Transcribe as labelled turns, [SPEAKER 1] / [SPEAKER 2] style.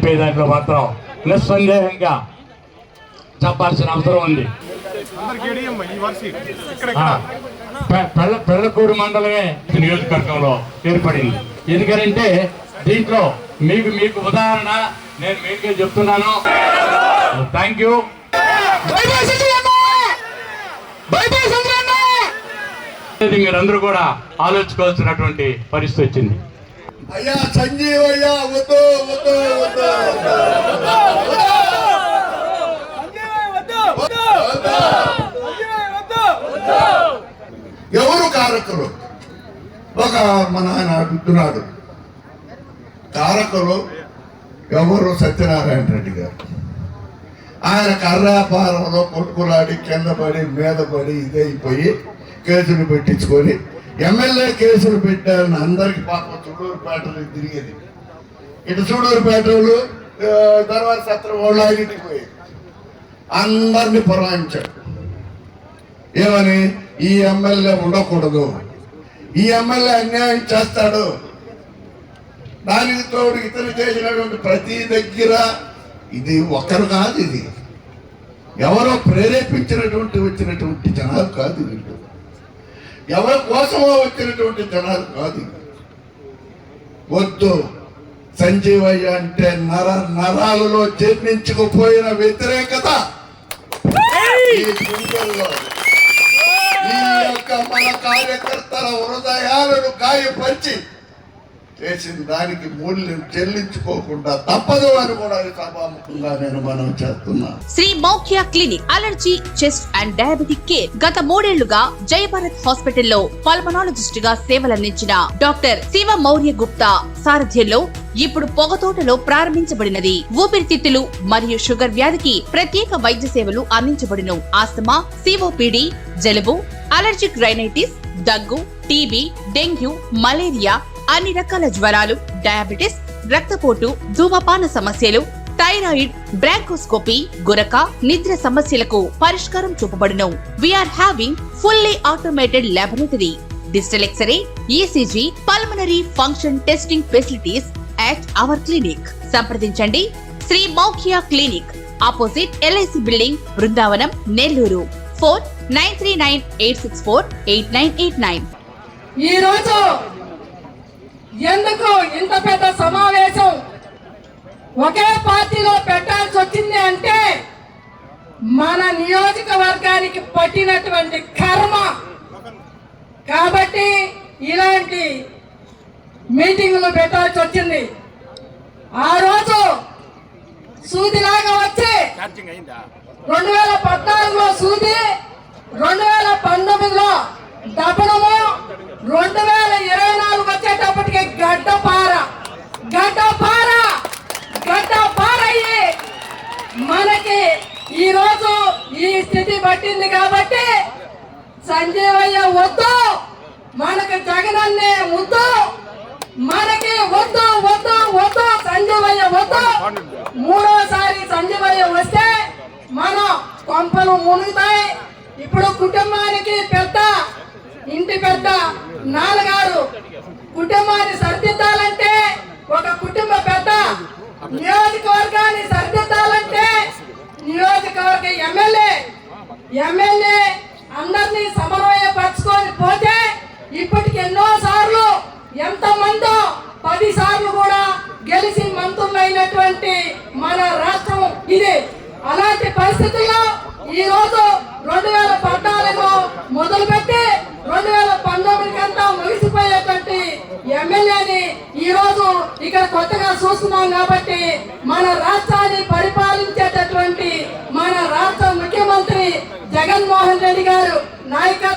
[SPEAKER 1] చెప్పే దాంట్లో మాత్రం నిస్సందేహంగా చెప్పాల్సిన అవసరం ఉంది. పెళ్ళ పెళ్ళకూరు మండలమే నియోజకవర్గంలో ఏర్పడింది. ఎందుకంటే దీంట్లో మీకు మీకు ఉదాహరణ నేను మీకే చెప్తున్నాను. థ్యాంక్ యూ మీరందరూ కూడా ఆలోచించుకోవాల్సినటువంటి పరిస్థితి వచ్చింది.
[SPEAKER 2] అయ్యా సంజీవ్ అయ్యా వద్దు వద్దు వద్దు ఎవరు కారకులు? ఒక మన ఆయన అంటున్నాడు. కారకులు ఎవరు సత్యనారాయణ రెడ్డి గారు? ఆయన కర్రాపారంలో కొట్టుకులాడి కింద పడి మీద పడి ఇదైపోయి కేసులు పెట్టించుకొని ఎమ్మెల్యే కేసులు పెట్టారని అందరికి పాపం చూడూరుపేటలు తిరిగేది. ఇటు చూడూరుపేటలు తర్వాత సత్రం వాళ్ళు పోయి అందరిని పురాయించాడు ఏమని? ఈ ఎమ్మెల్యే ఉండకూడదు. ఈ ఎమ్మెల్యే అన్యాయం చేస్తాడు. దానికి తోడు ఇతను చేసినటువంటి ప్రతి దగ్గర ఇది ఒకరు కాదు ఇది. ఎవరో ప్రేరేపించినటువంటి వచ్చినటువంటి జనాలు కాదు వీళ్ళు. ఎవరి కోసమో వచ్చినటువంటి జనాలు కాదు. వద్దు. సంజీవయ్య అంటే నర నరాలలో జీర్ణించుకుపోయిన వ్యతిరేకత. ఈ గుండెల్లో ఈ యొక్క మన కార్యకర్తల హృదయాలను గాయపరిచి చేసిన దానికి మూల్యం చెల్లించుకోకుండా తప్పదు అని కూడా సభాముఖంగా నేను మనం చేస్తున్నా.
[SPEAKER 3] Sri Moukhya clinic allergy chest and diabetic care గత మూడేళ్ళుగా జయభారత్ హాస్పిటల్లో పల్మనాలజిస్ట్గా సేవలందించిన డాక్టర్ శివ మౌర్య గుప్తా సారథ్యంలో ఇప్పుడు పొగతోటలో ప్రారంభించబడినది. ఊపిరితిత్తులు మరియు షుగర్ వ్యాధికి ప్రత్యేక వైద్య సేవలు అందించబడును. ఆస్తమా సిఓపిడి జలుబు అలర్జిక్ రైనైటిస్ దగ్గు టీబీ డెంగ్యూ మలేరియా అన్ని రకాల జ్వరాలు డయాబెటిస్ రక్తపోటు ధూమపాన సమస్యలు థైరాయిడ్ బ్రాంకోస్కోపీ గురక నిద్ర సమస్యలకు పరిష్కారం చూపబడును. We're having fully automated laboratory digital x-ray ECG pulmonary function testing facilities at our clinic సంప్రదించండి. Shri Maukhiya clinic opposite LIC building Brindavanam Nellore. Four nine three nine eight six four eight nine eight nine
[SPEAKER 4] ఈ రోజు ఎందుకు ఇంత పెద్ద సమావేశం? ఒకే పార్టీలో పెట్టాల్సి వచ్చింది అంటే మన నియోజకవర్గానికి పట్టినటువంటి కర్మ. కాబట్టి ఇలాంటి మీటింగులు పెట్టాల్సి వచ్చింది. ఆ రోజు సూదిలాగా వచ్చి రెండు వేల పద్నాలుగులో సూది రెండు వేల పంతొమ్మిదిలో దపనము మనకి ఈ రోజు ఈ స్థితి పట్టింది కాబట్టి సంజీవయ్య వద్దు మనకి జగనన్నే వద్దు మనకి వద్దు వద్దు వద్దు సంజీవయ్య వద్దు. మూడోసారి సంజీవయ్య వస్తే మన కొంపలు మునుగుతాయి. ఇప్పుడు కుటుంబానికి పెద్ద ఇంటి పెద్ద నాన్నగారు కుటుంబాన్ని సరిదిద్దాలంటే ఒక కుటుంబ పెద్ద నియోజకవర్గాన్ని సరి నియోజకవర్గ ఎమ్మెల్యే ఎమ్మెల్యే అందరినీ సమన్వయపరచుకొని పోతే ఇప్పటికి ఎన్నో సార్లు ఎంతమందో పది సార్లు కూడా గెలిచి మంత్రులైనటువంటి మన రాష్ట్రం ఇది. అలాంటి పరిస్థితుల్లో ఈ రోజు రెండు వేల పద్నాలుగు మొదలుపెట్టి రెండు వేల పంతొమ్మిదికంతా ముగిసిపోయేటువంటి ఎమ్మెల్యేని ఈ రోజు ఇక్కడ కొత్తగా చూస్తున్నాం కాబట్టి మన రాష్ట్రాన్ని పరిపాలన మన